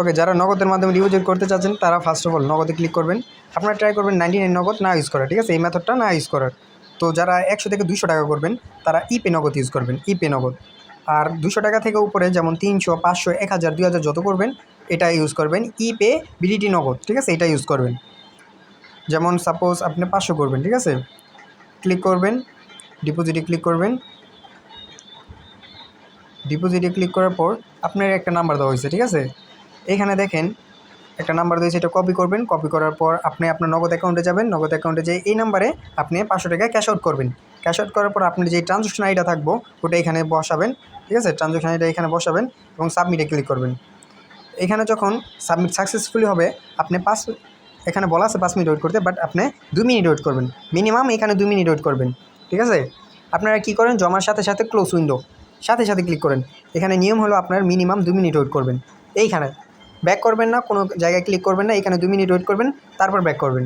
ওকে যারা নগদের মাধ্যমে ডিপোজিট করতে চাচ্ছেন, তারা ফার্স্ট অফ অল নগদে ক্লিক করবেন। আপনারা ট্রাই করবেন নাইনটি নাইন নগদ না ইউজ করা ঠিক আছে? এই মেথডটা না ইউজ করার। তো যারা একশো থেকে দুশো টাকা করবেন, তারা ইপে নগদ ইউজ করবেন ইপে নগদ। আর দুশো টাকা থেকে উপরে যেমন তিনশো, পাঁচশো, এক হাজার, দুই হাজার যত করবেন, এটা ইউজ করবেন। ইপে বিডিটি নগদ, ঠিক আছে? এটা ইউজ করবেন। যেমন সাপোজ আপনি পাঁচশো করবেন, ঠিক আছে? ক্লিক করবেন ডিপোজিটে ক্লিক করবেন। ডিপোজিটে ক্লিক করার পর আপনার একটা নাম্বার দেওয়া হয়েছে, ঠিক আছে? এখানে দেখেন, একটা নাম্বার দিয়েছে, এটা কপি করবেন। কপি করার পর আপনি আপনার নগদ অ্যাকাউন্টে যাবেন। নগদ অ্যাকাউন্টে যেয়ে এই নাম্বারে আপনি পাঁচশো টাকা ক্যাশ আউট করবেন। ক্যাশ আউট করার পর আপনি যে ট্রানজ্যাকশন আইডিটা থাকব, ওটা এখানে বসাবেন। ঠিক আছে? ট্রানজ্যাকশন আইডিটা এখানে বসাবেন এবং সাবমিটে ক্লিক করবেন। এখানে যখন সাবমিট সাকসেসফুলি হবে, আপনি পাঁচ, এখানে বলা আছে পাঁচ মিনিট ওয়েট করতে বাট আপনি দু মিনিট ওয়েট করবেন। মিনিমাম এখানে দু মিনিট ওয়েট করবেন। ঠিক আছে? আপনারা কী করেন? জমার সাথে সাথে ক্লোজ উইন্ডো সাথে সাথে ক্লিক করেন। এখানে নিয়ম হলো আপনার মিনিমাম দু মিনিট ওয়েট করবেন। এইখানে ব্যাক করবেন না, কোনো জায়গায় ক্লিক করবেন না, এখানে দু মিনিট ওয়েট করবেন, তারপর ব্যাক করবেন।